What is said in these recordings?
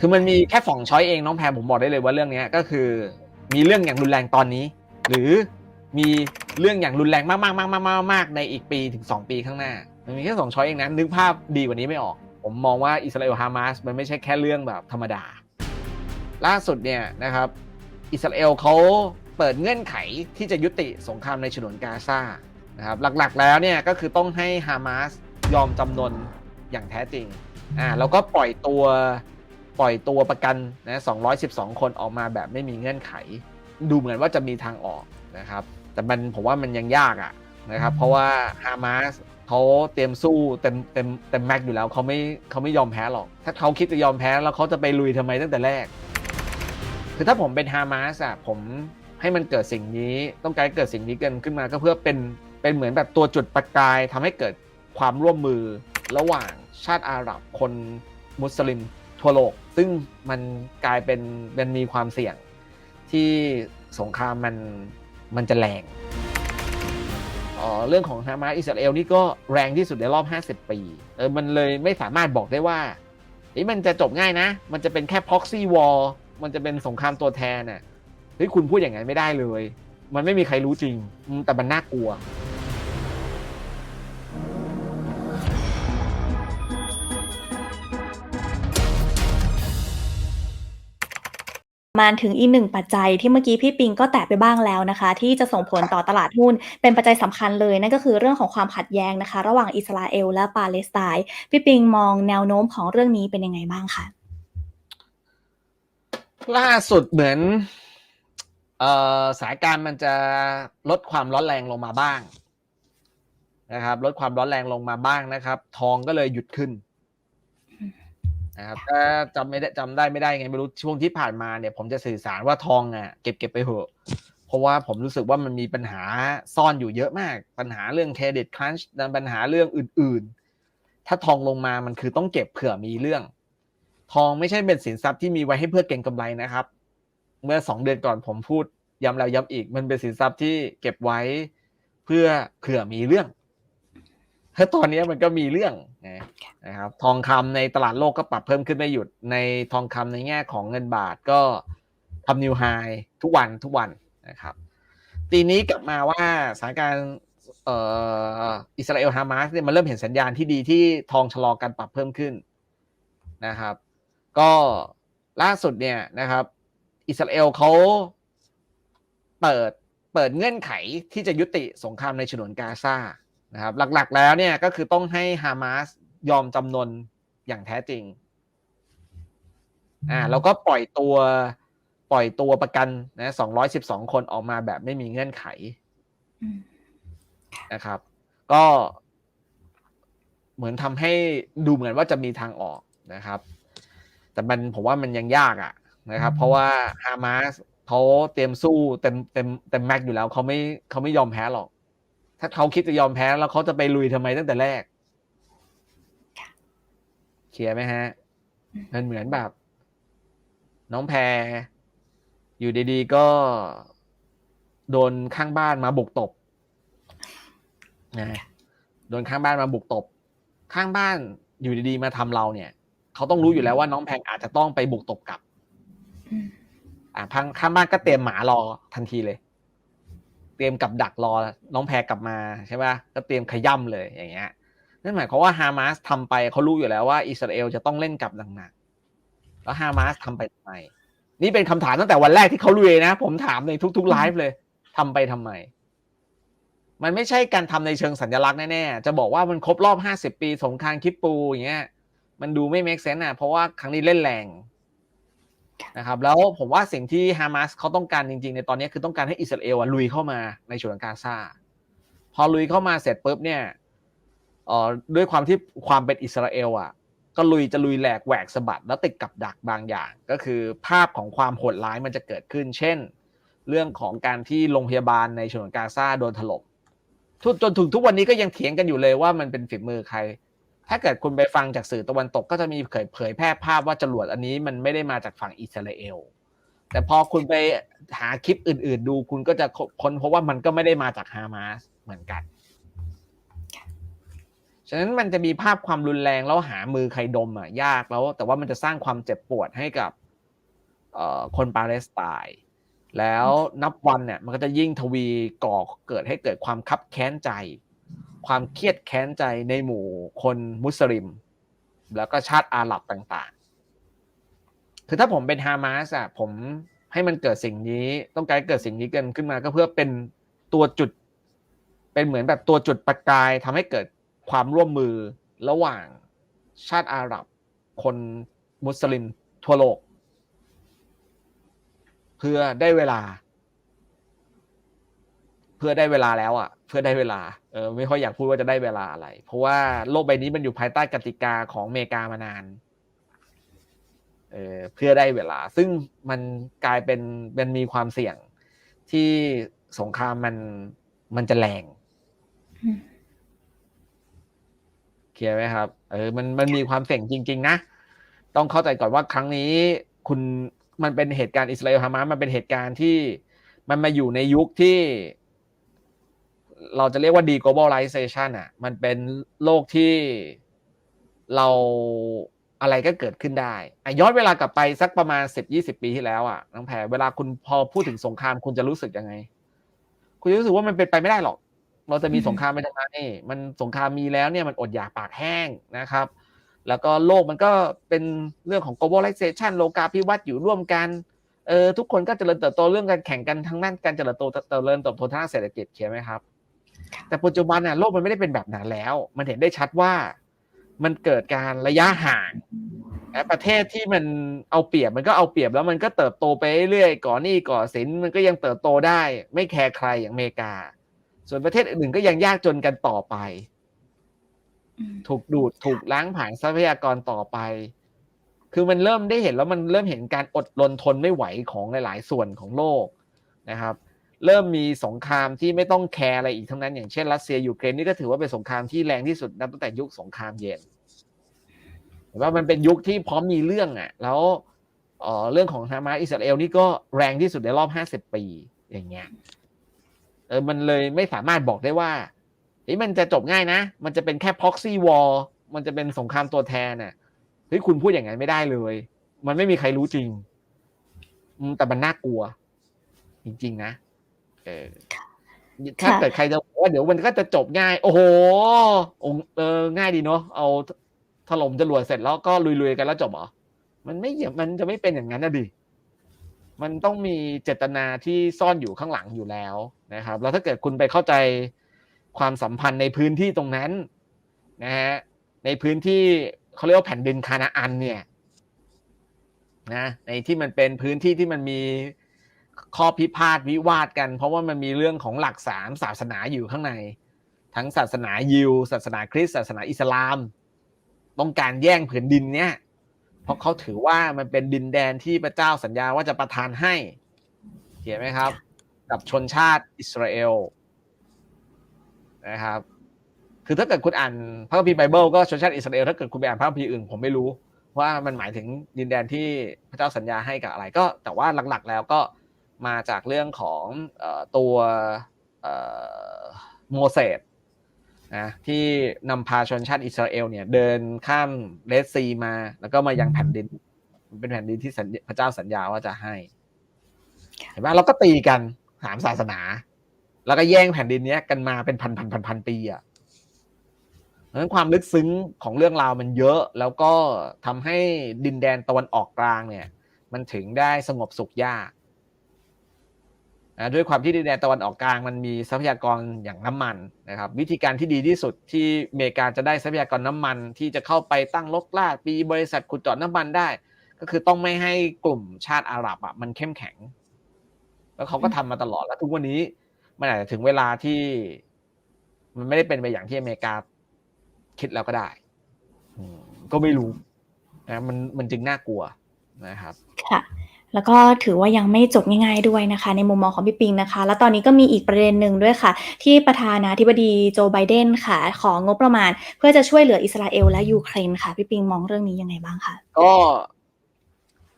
คือมันมีแค่สองช้อยเองน้องแพรผมบอกได้เลยว่าเรื่องเนี้ยก็คือ มีเรื่องอย่างรุนแรงตอนนี้ หรือมีเรื่องอย่างรุนแรงมากๆมากๆมากๆมากๆในอีกปีถึงสองปีข้างหน้า มันมีแค่สองช้อยเองนะนึกภาพดีกว่านี้ไม่ออก ผมมองว่าอิสราเอลฮามาสมันไม่ใช่แค่เรื่องแบบธรรมดา ล่าสุดเนี่ยนะครับอิสราเอลเขาเปิดเงื่อนไขที่จะยุติสงครามในฉนวนกาซานะครับหลักๆแล้วเนี่ยก็คือต้องให้ฮามาสยอมจำนนอย่างแท้จริงอ่าแล้วก็ปล่อยตัว ปล่อยตัวประกันนะ212 คนออกมาแบบไม่มีเงื่อนไข ดูเหมือนว่าจะมีทางออกนะครับ แต่มันผมว่ามันยังยากอะนะครับ เพราะว่าฮามาสเขาเตรียมสู้เต็มเต็มเต็มแม็กซ์อยู่แล้วเขาไม่เขาไม่ยอมแพ้หรอก ถ้าเขาคิดจะยอมแพ้แล้วเขาจะไปลุยทำไมตั้งแต่แรก คือถ้าผมเป็นฮามาสอะผมให้มันเกิดสิ่งนี้ต้องการให้เกิดสิ่งนี้เกิดขึ้นมาก็เพื่อเป็นเป็นเหมือนแบบตัวจุดประกายทำให้เกิดความร่วมมือระหว่างชาติอาหรับคนมุสลิม ทั่วโลก ซึ่งมันกลายเป็นมันมีความเสี่ยงที่สงครามมันมันจะแรงอ๋อเรื่องของฮามาสอิสราเอลนี่ก็แรงที่สุดในรอบ 50 ปี เออ มันเลยไม่สามารถบอกได้ว่าเฮ้ยมันจะจบง่ายนะ มันจะเป็นแค่ proxy war มันจะเป็นสงครามตัวแทนน่ะ เฮ้ย คุณพูดอย่างนั้นไม่ได้เลย มันไม่มีใครรู้จริง แต่มันน่ากลัว มาถึงอีกหนึ่งปัจจัยที่เมื่อกี้พี่ปิงก็แตะไปบ้างแล้วนะคะ ที่จะส่งผลต่อตลาดหุ้น เป็นปัจจัยสำคัญเลย นั่นก็คือเรื่องของความขัดแย้งนะคะ ระหว่างอิสราเอลและปาเลสไตน์พี่ปิงมองแนวโน้มของเรื่องนี้เป็นยังไงบ้างคะล่าสุดเหมือนเอ่อสานการมันจะลดความร้อนแรงลงมาบ้างนะครับ ลดความร้อนแรงลงมาบ้างนะครับ ทองก็เลยหยุดขึ้น นะครับถ้าจำไม่ได้จำได้ไม่ได้ไงไม่รู้ช่วงที่ผ่านมาเนี่ย ผมจะสื่อสารว่าทองอะเก็บเก็บไปเถอะเพราะว่าผมรู้สึกว่ามันมีปัญหาซ่อนอยู่เยอะมาก ปัญหาเรื่องเครดิตครันช์ปัญหาเรื่องอื่น ๆ ถ้าทองลงมามันคือต้องเก็บเผื่อมีเรื่อง ทองไม่ใช่เป็นสินทรัพย์ที่มีไว้ให้เพื่อเก็งกำไรนะครับ เมื่อสองเดือนก่อนผมพูดย้ำแล้วย้ำอีก มันเป็นสินทรัพย์ที่เก็บไว้เพื่อเผื่อมีเรื่อง ถ้าตอนนี้มันก็มีเรื่องนะครับทองคำในตลาดโลกก็ปรับเพิ่มขึ้นไม่หยุดในทองคำในแง่ของเงินบาทก็ทำนิวไฮทุกวันทุกวันนะครับตีนี้กลับมาว่าสถานการณ์เอ่ออิสราเอลฮามาสเนี่ยมันเริ่มเห็นสัญญาณที่ดีที่ทองชะลอการปรับเพิ่มขึ้นนะครับ ก็ล่าสุดเนี่ยนะครับ อิสราเอลเขาเปิดเปิดเงื่อนไขที่จะยุติสงครามในฉนวนกาซา นะครับหลักๆแล้วเนี่ยก็คือต้องให้ฮามาสยอมจำนนอย่างแท้จริงอ่าแล้วก็ปล่อยตัวปล่อยตัวประกันนะ212คนออกมาแบบไม่มีเงื่อนไขอืมนะครับ ก็เหมือนทำให้ดูเหมือนว่าจะมีทางออกนะครับ แต่มันผมว่ามันยังยากอะนะครับ เพราะว่าฮามาสเขาเตรียมสู้เต็มเต็มเต็มแม็กซ์อยู่แล้วเขาไม่เขาไม่ยอมแพ้หรอก ถ้าเขาคิดจะยอมแพ้แล้วเขาจะไปลุยทำไมตั้งแต่แรกเคลียร์ไหมฮะ มันเหมือนแบบ น้องแพร อยู่ดีๆก็โดนข้างบ้านมาบุกตบนะโดนข้างบ้านมาบุกตบ ข้างบ้านอยู่ดีๆมาทำเราเนี่ย เขาต้องรู้อยู่แล้วว่าน้องแพงอาจจะต้องไปบุกตบกลับอืมอ่าพังข้างบ้านก็เตรียมหมารอทันทีเลย เตรียมกับดักรอน้องแพรกลับมาใช่ปะก็เตรียมขย่ำเลยอย่างเงี้ยนั่นหมายความว่าฮามาสทำไปเขารู้อยู่แล้วว่าอิสราเอลจะต้องเล่นกลับหนักๆแล้วฮามาสทำไปทำไมนี่เป็นคำถามตั้งแต่วันแรกที่เขาลุยนะ ผมถามในทุกๆไลฟ์เลยทำไปทำไม มันไม่ใช่การทำในเชิงสัญลักษณ์แน่ๆจะบอกว่ามันครบรอบห้าสิบปีสงครามคิปปูอย่างเงี้ย มันดูไม่เมคเซนต์อะเพราะว่าครั้งนี้เล่นแรง นะครับแล้วผมว่าสิ่งที่ฮามาสเขาต้องการจริงๆ ในตอนนี้คือต้องการให้อิสราเอลอะลุยเข้ามาในฉนวนกาซาพอลุยเข้ามาเสร็จปุ๊บเนี่ยอ่อด้วยความที่ความเป็นอิสราเอลอะ ก็ลุยจะลุยแหลกแหวกสะบัดแล้วติดกับดักบางอย่าง ก็คือภาพของความโหดร้ายมันจะเกิดขึ้น เช่น เรื่องของการที่โรงพยาบาลในฉนวนกาซาโดนถล่มจนถึงทุกวันนี้ก็ยังเถียงกันอยู่เลยว่ามันเป็นฝีมือใคร ถ้าเกิดคุณไปฟังจากสื่อตะวันตกก็จะมีเผยเผยแพร่ภาพว่าจรวดอันนี้มันไม่ได้มาจากฝั่งอิสราเอล แต่พอคุณไปหาคลิปอื่น ๆ ดูคุณก็จะค้นพบว่ามันก็ไม่ได้มาจากฮามาสเหมือนกัน ฉะนั้นมันจะมีภาพความรุนแรงแล้วหามือใครดมอะยากแล้ว แต่ว่ามันจะสร้างความเจ็บปวดให้กับเออคนปาเลสไตน์แล้วนับวันเนี่ยมันก็จะยิ่งทวีก่อเกิดให้เกิดความคับแค้นใจ ความเครียดแค้นใจในหมู่คนมุสลิม แล้วก็ชาติอาหรับต่างๆ คือถ้าผมเป็นฮามาสอะผมให้มันเกิดสิ่งนี้ต้องการเกิดสิ่งนี้เกิดขึ้นมาก็เพื่อเป็นตัวจุด เป็นเหมือนแบบตัวจุดประกายทำให้เกิดความร่วมมือระหว่างชาติอาหรับ คนมุสลิมทั่วโลก เพื่อได้เวลา เพื่อได้เวลาแล้วอะ เพื่อได้เวลาเออไม่ค่อยอยากพูดว่าจะได้เวลาอะไร เพราะว่าโลกใบนี้มันอยู่ภายใต้กติกาของอเมริกามานานเออเพื่อได้เวลา ซึ่งมันกลายเป็นเป็นมีความเสี่ยงที่สงครามมันมันจะแรงเคลียร์ไหมครับ เออมันมันมีความเสี่ยงจริง ๆ นะ ต้องเข้าใจก่อนว่าครั้งนี้คุณมันเป็นเหตุการณ์อิสราเอลฮามาสมันเป็นเหตุการณ์ที่มันมาอยู่ในยุคที่ เราจะเรียกว่า deglobalization อะ มันเป็นโลกที่เราอะไรก็เกิดขึ้นได้อะย้อนเวลากลับไปสักประมาณสิบยี่สิบปีที่แล้วอะน้องแพรเวลาคุณพอพูดถึงสงครามคุณจะรู้สึกยังไง คุณจะรู้สึกว่ามันเป็นไปไม่ได้หรอก เราจะมีอืมสงครามไปทำไมมันสงครามมีแล้วเนี่ยมันอดอยากปากแห้งนะครับ แล้วก็โลกมันก็เป็นเรื่องของ globalization โลกาภิวัตน์อยู่ร่วมกันเออทุกคนก็เจริญเติบโตเรื่องการแข่งกันทั้งนั้นการเจริญเติบโตเจริญเติบโตทางด้านเศรษฐกิจเขียนไหมครับ แต่ปัจจุบันน่ะโลกมันไม่ได้เป็นแบบนั้นแล้ว มันเห็นได้ชัดว่ามันเกิดการระยะห่างและประเทศที่มันเอาเปรียบมันก็เอาเปรียบแล้วมันก็เติบโตไปเรื่อยๆก่อหนี้ก่อสินมันก็ยังเติบโตได้ ไม่แคร์ใครอย่างอเมริกา ส่วนประเทศอื่นๆก็ยังยากจนกันต่อไปอืมถูกดูดถูกล้างผ่านทรัพยากรต่อไป คือมันเริ่มได้เห็นแล้วมันเริ่มเห็นการอดรนทนไม่ไหวของหลาย ๆ ส่วนของโลกนะครับ เริ่มมีสงครามที่ไม่ต้องแคร์อะไรอีกทั้งนั้น อย่างเช่นรัสเซียยูเครนนี่ก็ถือว่าเป็นสงครามที่แรงที่สุดนับตั้งแต่ยุคสงครามเย็นเห็นว่ามันเป็นยุคที่พร้อมมีเรื่องอะ แล้วเออเรื่องของฮามาสอิสราเอลนี่ก็แรงที่สุดในรอบห้าสิบปีอย่างเงี้ยเออมันเลยไม่สามารถบอกได้ว่าเฮ้ยมันจะจบง่ายนะ มันจะเป็นแค่ proxy war มันจะเป็นสงครามตัวแทนน่ะเฮ้ยคุณพูดอย่างนั้นไม่ได้เลย มันไม่มีใครรู้จริงแต่มันน่ากลัว จริง ๆ นะ เออถ้าค่ะเกิดใครจะบอกว่าเดี๋ยวมันก็จะจบง่าย โอ้โหองค์เออง่ายดีเนาะเอาถล่มจรวดเสร็จแล้วก็ลุยๆกันแล้วจบเหรอมันไม่อย่างมันจะไม่เป็นอย่างนั้นนะดิมันต้องมีเจตนาที่ซ่อนอยู่ข้างหลังอยู่แล้วนะครับ แล้วถ้าเกิดคุณไปเข้าใจความสัมพันธ์ในพื้นที่ตรงนั้นนะฮะในพื้นที่เขาเรียกว่าแผ่นดินคานาอันเนี่ยนะในที่มันเป็นพื้นที่ที่มันมี ข้อพิพาทวิวาทกัน เพราะว่ามันมีเรื่องของหลักสามศาสนาอยู่ข้างใน ทั้งศาสนายิว ศาสนาคริสต์ศาสนาอิสลาม ต้องการแย่งผืนดินเนี่ย เพราะเขาถือว่ามันเป็นดินแดนที่พระเจ้าสัญญาว่าจะประทานให้เห็นไหมครับ กับชนชาติอิสราเอลนะครับ คือถ้าเกิดคุณอ่านพระคัมภีร์ไบเบิลก็ชนชาติอิสราเอลถ้าเกิดคุณไปอ่านพระคัมภีร์อื่นผมไม่รู้ว่ามันหมายถึงดินแดนที่พระเจ้าสัญญาให้กับอะไรก็ แต่ว่าหลักๆ แล้วก็ มาจากเรื่องของเออตัวเอ่อโมเสสนะที่นำพาชนชาติอิสราเอลเนี่ยเดินข้ามเรดซีมา แล้วก็มายังแผ่นดินมันเป็นแผ่นดินที่สัญญพระเจ้าสัญญาว่าจะให้เห็นไหมเราก็ตีกันสามศาสนา แล้วก็แย่งแผ่นดินเนี้ยกันมาเป็นพันพันพันพันปีอะเพราะฉะนั้นความลึกซึ้งของเรื่องราวมันเยอะ แล้วก็ทำให้ดินแดนตะวันออกกลางเนี่ย มันถึงได้สงบสุขยาก นะด้วยความที่ดินแดนตะวันออกกลางมันมีทรัพยากรอย่างน้ำมันนะครับวิธีการที่ดีที่สุดที่อเมริกาจะได้ทรัพยากรน้ำมันที่จะเข้าไปตั้งลกลาดปีบริษัทขุดเจาะน้ำมันได้ ก็คือต้องไม่ให้กลุ่มชาติอาหรับอะมันเข้มแข็ง แล้วเขาก็ทำมาตลอดแล้วทุกวันนี้มันอาจจะถึงเวลาที่ มันไม่ได้เป็นไปอย่างที่อเมริกาคิดแล้วก็ได้ก็ไม่รู้นะมันมันจึงน่ากลัวนะครับ ค่ะ แล้วก็ถือว่ายังไม่จบง่ายๆด้วยนะคะ ในมุมมองของพี่ปิงนะคะ แล้วตอนนี้ก็มีอีกประเด็นหนึ่งด้วยค่ะ ที่ประธานาธิบดีโจไบเดนค่ะ ของงบประมาณ เพื่อจะช่วยเหลืออิสราเอลและยูเครนค่ะ พี่ปิงมองเรื่องนี้ยังไงบ้างคะก็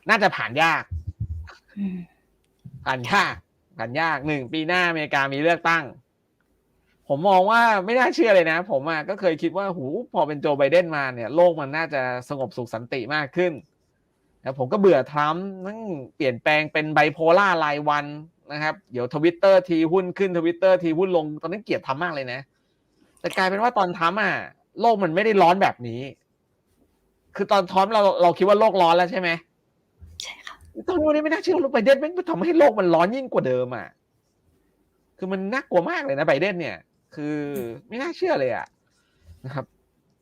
น่าจะผ่านยากอืมผ่านยากผ่านยากหนึ่งปีหน้าอเมริกามีเลือกตั้งผผมมองว่าไม่น่าเชื่อเลยนะ ผมอะก็เคยคิดว่าหูพอเป็นโจไบเดนมาเนี่ย โลกมันน่าจะสงบสุขสันติมากขึ้น แล้วผมก็เบื่อทรัมป์นั่งเปลี่ยนแปลงเป็นไบโพล่ารายวันนะครับ เดี๋ยวทวิตเตอร์ทีหุ้นขึ้นทวิตเตอร์ทีหุ้นลง ตอนนั้นเกลียดทำมากเลยนะ แต่กลายเป็นว่าตอนทำอะโลกมันไม่ได้ร้อนแบบนี้ คือตอนทอมเราเราคิดว่าโลกร้อนแล้วใช่ไหมใช่ค่ะตอนนี้ไม่น่าเชื่อว่าไบเดนแม่งทำให้โลกมันร้อนยิ่งกว่าเดิมอะคือมันน่ากลัวมากเลยนะไบเดนเนี่ย คือไม่น่าเชื่อเลยอะนะครับ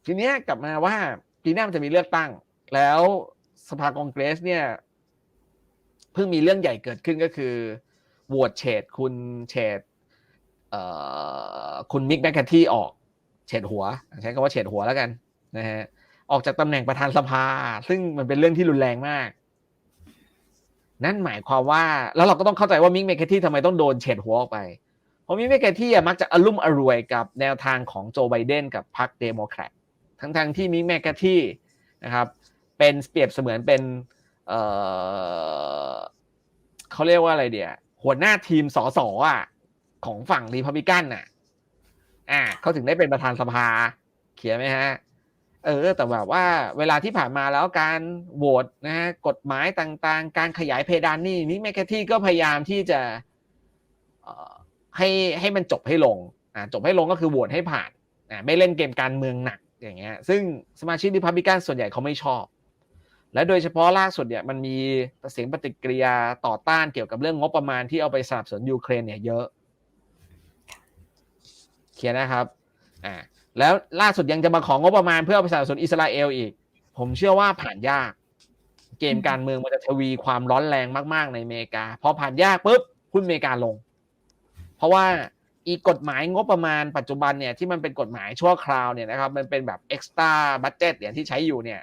ทีเนี้ยกลับมาว่าปีหน้ามันจะมีเลือกตั้ง แล้ว สภากองเกรสเนี่ยเพิ่งมีเรื่องใหญ่เกิดขึ้นก็คือโหวตเฉดคุณเฉดเอคุณมิกแมคคาที่ออกเฉดหัว ใช้คำว่าเฉดหัวแล้วกันนะฮะออกจากตำแหน่งประธานสภา ซึ่งมันเป็นเรื่องที่รุนแรงมาก นั่นหมายความว่าแล้วเราก็ต้องเข้าใจว่ามิกแมคคาที่ทำไมต้องโดนเฉดหัวออกไป เพราะมิกแมคคาที่มักจะอารมุ่มอรวยกับแนวทางของโจไบเดนกับพรรคเดโมแครตทั้งๆที่มิกแมคคาที่นะครับ เป็นเปรียบเสมือนเป็นเออเขาเรียกว่าอะไรเดียหัวหน้าทีมสสอะของฝั่งรีพับลิกันน่ะ อ่าเขาถึงได้เป็นประธานสภา เขียนไหมฮะ เออ แต่แบบว่าเวลาที่ผ่านมาแล้วการโหวตนะฮะกฎหมายต่างๆ การขยายเพดานนี่นี่แมคคที่ก็พยายามที่จะให้ให้มันจบให้ลง อ่าจบให้ลงก็คือโหวตให้ผ่านอ่าไม่เล่นเกมการเมืองหนักอย่างเงี้ย ซึ่งสมาชิกรีพับลิกันส่วนใหญ่เขาไม่ชอบ และโดยเฉพาะล่าสุดเนี่ยมันมีเสียงปฏิกิริยาต่อต้านเกี่ยวกับเรื่องงบประมาณที่เอาไปสนับสนุนยูเครนเนี่ยเยอะเขียนนะครับอ่าแล้วล่าสุดยังจะมาของงบประมาณเพื่อเอาไปสนับสนุนอิสราเอลอีก ผมเชื่อว่าผ่านยาก เกมการเมืองมันจะทวีความร้อนแรงมาก ๆ ในอเมริกาพอผ่านยากปุ๊บหุ้นอเมริกาลง เพราะว่าอีกกฎหมายงบประมาณปัจจุบันเนี่ยที่มันเป็นกฎหมายชั่วคราวเนี่ยนะครับมันเป็นแบบ extra budget เนี่ยที่ใช้อยู่เนี่ย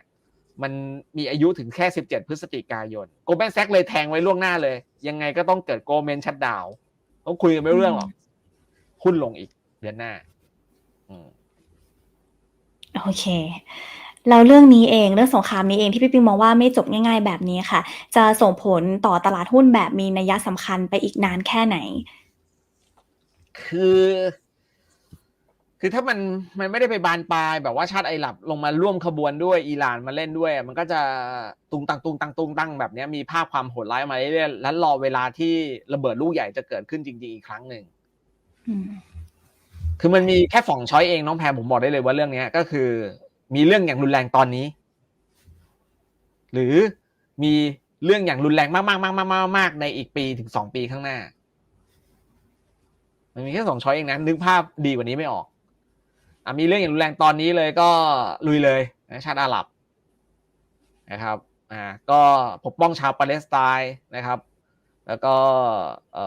มันมีอายุถึงแค่ 17 พฤศจิกายนโกลแมนแซกเลยแทงไว้ล่วงหน้าเลย ยังไงก็ต้องเกิดโกลเมนชัดดาวต้องคุยกันไม่รู้เรื่องหรอกหุ้นลงอีกเดือนหน้าอืมโอเคแล้วเรื่องนี้เองเรื่องสงครามนี้เองที่พี่ปิงมองว่าไม่จบง่าย ๆ แบบนี้ค่ะ จะส่งผลต่อตลาดหุ้นแบบมีนัยสำคัญไปอีกนานแค่ไหน คือ คือถ้ามันมันไม่ได้ไปบานปลายแบบว่าชาติไอาหรับลงมาร่วมขบวนด้วยอิหร่านมาเล่นด้วย มันก็จะตุงตังตุงตังตุงตังแบบเนี้ยมีภาพความโหดร้ายมาเรื่อยๆแล้วรอเวลาที่ระเบิดลูกใหญ่จะเกิดขึ้นจริงๆอีกครั้งหนึ่งอืมคือมันมีแค่สองช้อยเองน้องแพรผมบอกได้เลยว่าเรื่องเนี้ยก็คือ มีเรื่องอย่างรุนแรงตอนนี้ หรือมีเรื่องอย่างรุนแรงมากๆมากๆมากๆมากๆในอีกปีถึงสองปีข้างหน้า มันมีแค่สองช้อยเองนะนึกภาพดีกว่านี้ไม่ออกอะ มีเรื่องอย่างรุนแรงตอนนี้เลยก็ลุยเลยนะชาติอาหรับนะครับอ่าก็ปกป้องชาวปาเลสไตน์นะครับ แล้วก็เอ่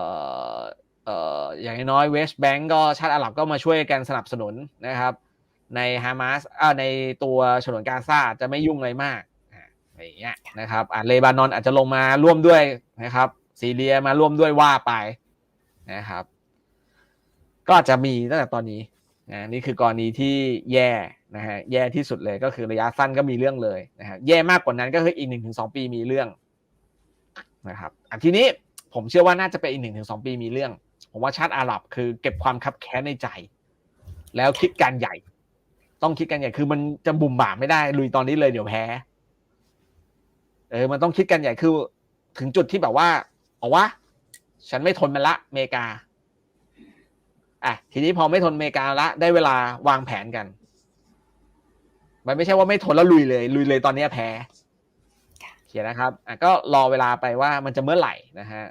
อเอ่ออย่างน้อยเวสต์แบงก์ก็ชาติอาหรับก็มาช่วยกันสนับสนุนนะครับ ในฮามาสอ่าในตัวฉนวนกาซาจะไม่ยุ่งอะไรมากอะไรอย่างเงี้ยนะครับอ่าเลบานอนอาจจะลงมาร่วมด้วยนะครับซีเรียมาร่วมด้วยว่าไปนะครับ ก็อาจจะมีตั้งแต่ตอนนี้ นะนี่คือกรณีที่แย่นะฮะแย่ที่สุดเลยก็คือระยะสั้นก็มีเรื่องเลยนะฮะแย่มากกว่านั้นก็คืออีกหนึ่งถึงสองปีมีเรื่องนะครับอะทีนี้ผมเชื่อว่าน่าจะเป็นอีกหนึ่งถึงสองปีมีเรื่อง ผมว่าชาติอาหรับคือเก็บความคับแค้นในใจ แล้วคิดการใหญ่ ต้องคิดกันใหญ่คือมันจะบุ่มบ่ามไม่ได้ลุยตอนนี้เลยเดี๋ยวแพ้เออมันต้องคิดกันใหญ่คือ ถึงจุดที่แบบว่าเอาวะฉันไม่ทนมันละอเมริกา อะทีนี้พอไม่ทนอเมริกาละได้เวลาวางแผนกัน มันไม่ใช่ว่าไม่ทนแล้วลุยเลย ลุยเลยตอนนี้แพ้เขียนนะครับอะก็รอเวลาไปว่ามันจะเมื่อไหร่นะฮะ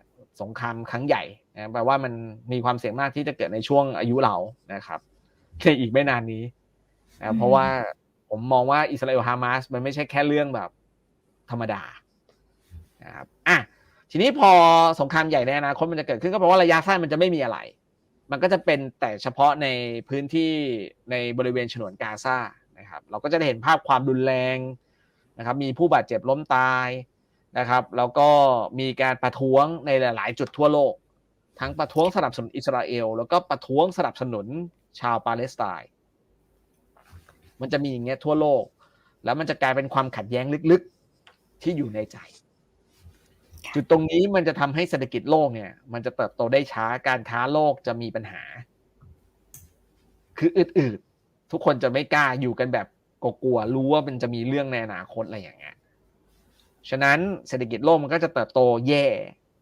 สงครามครั้งใหญ่นะแปลว่ามันมีความเสี่ยงมากที่จะเกิดในช่วงอายุเรานะครับในอีกไม่นานนี้นะเพราะว่าผมมองว่าอิสราเอลฮามาสมันไม่ใช่แค่เรื่องแบบธรรมดานะครับอะทีนี้พอสงครามใหญ่ในอนาคตมันจะเกิดขึ้นก็แปลว่าระยะสั้นมันจะไม่มีอะไร มันก็จะเป็นแต่เฉพาะในพื้นที่ในบริเวณฉนวนกาซานะครับเราก็จะได้เห็นภาพความรุนแรงนะครับมีผู้บาดเจ็บล้มตายนะครับแล้วก็มีการประท้วงในหลาย ๆ จุดทั่วโลก ทั้งประท้วงสนับสนุนอิสราเอล แล้วก็ประท้วงสนับสนุนชาวปาเลสไตน์มันจะมีอย่างเงี้ยทั่วโลก แล้วมันจะกลายเป็นความขัดแย้งลึกๆที่อยู่ในใจ จุดตรงนี้มันจะทำให้เศรษฐกิจโลกเนี่ย มันจะเติบโตได้ช้าการค้าโลกจะมีปัญหา คืออืดๆทุกคนจะไม่กล้าอยู่กันแบบกลัวๆรู้ว่ามันจะมีเรื่องในอนาคตอะไรอย่างเงี้ยฉะนั้นเศรษฐกิจโลกมันก็จะเติบโตแย่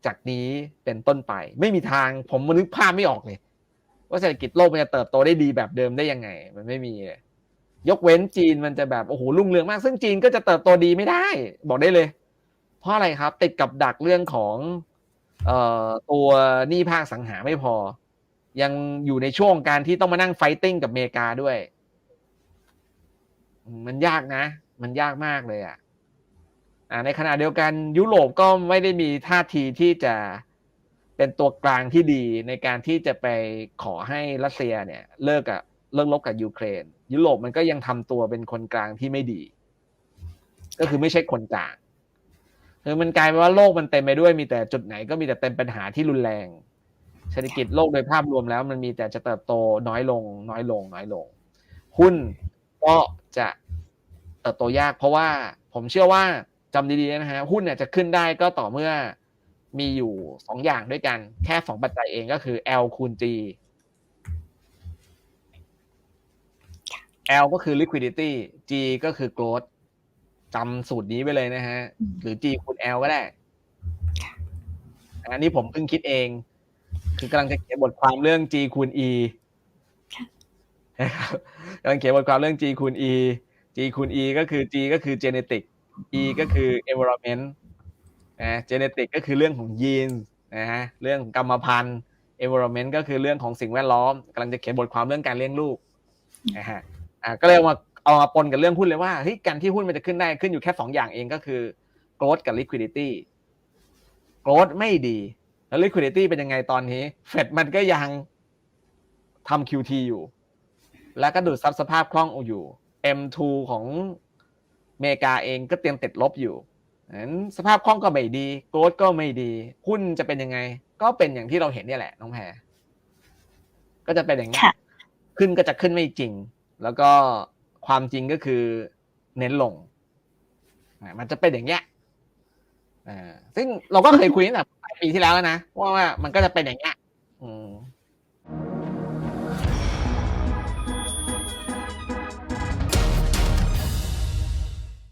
จากนี้เป็นต้นไป ไม่มีทางผมมนึกภาพไม่ออกเลย ว่าเศรษฐกิจโลกมันจะเติบโตได้ดีแบบเดิมได้ยังไง มันไม่มียกเว้นจีนมันจะแบบโอ้โหรุ่งเรืองมาก ซึ่งจีนก็จะเติบโตดีไม่ได้ บอกได้เลย ราะอะไรครับ ติดกับดักเรื่องของเอ่อตัวหนี้ภาคสังหาไม่พอ ยังอยู่ในช่วงการที่ต้องมานั่งไฟติ้งกับอเมริกาด้วย มันยากนะ มันยากมากเลยอะอ่าในขณะเดียวกันยุโรปก็ไม่ได้มีท่าทีที่จะเป็นตัวกลางที่ดีในการที่จะไปขอให้รัสเซียเนี่ย เลิกกับเลิกรบกับยูเครน ยุโรปมันก็ยังทำตัวเป็นคนกลางที่ไม่ดี ก็คือไม่ใช่คนกลาง คือมันกลายเป็นว่าโลกมันเต็มไปด้วยมีแต่จุดไหนก็มีแต่เต็มปัญหาที่รุนแรงเศรษฐกิจโลกโดยภาพรวมแล้ว มันมีแต่จะเติบโตน้อยลง น้อยลง น้อยลง หุ้นก็จะเติบโตยาก เพราะว่าผมเชื่อว่าจำดีๆนะฮะหุ้นเนี่ยจะขึ้นได้ก็ต่อเมื่อมีอยู่สองอย่างด้วยกันแค่สองปัจจัยเองก็คือ L คูณ G L ก็คือ liquidity G ก็คือ growth จำสูตรนี้ไปเลยนะฮะ หรือ G คูณ L ก็ได้ อันนี้ผมเพิ่งคิดเอง คือกำลังจะเขียนบทความเรื่อง G คูณ E ค่ะนะครับกำลังเขียนบทความเรื่อง G คูณ E G คูณ E ก็คือ G ก็คือ genetic E ก็คือ environment นะ genetic ก็คือเรื่องของยีนนะฮะ เรื่องของกรรมพันธุ์ environment ก็คือเรื่องของสิ่งแวดล้อมกำลังจะเขียนบทความเรื่องการเลี้ยงลูกนะฮะ อ่าก็เลยเอามา เอามาปนกับเรื่องหุ้นเลยว่าเฮ้ยการที่หุ้นมันจะขึ้นได้ขึ้นอยู่แค่สองอย่างเองก็คือ growth กับ liquidity growth ไม่ดี แล้ว liquidity เป็นยังไงตอนนี้ เฟดมันก็ยังทำ QT อยู่ แล้วก็ดูดซับสภาพคล่องอยู่ M2 ของอเมริกาเองก็เตรียมติดลบอยู่นั้นสภาพคล่องก็ไม่ดีโกลดก็ไม่ดี หุ้นจะเป็นยังไง ก็เป็นอย่างที่เราเห็นเนี่ยแหละ น้องแพรก็จะเป็นอย่างนี้ยค่ะขึ้นก็จะขึ้นไม่จริง แล้วก็ ความจริงก็คือเน้นลง มันจะเป็นอย่างเงี้ยอ่าซึ่งเราก็เคยคุยตั้งแต่ปลายปีที่แล้วนะว่าว่ามันก็จะเป็นอย่างเงี้ยอืม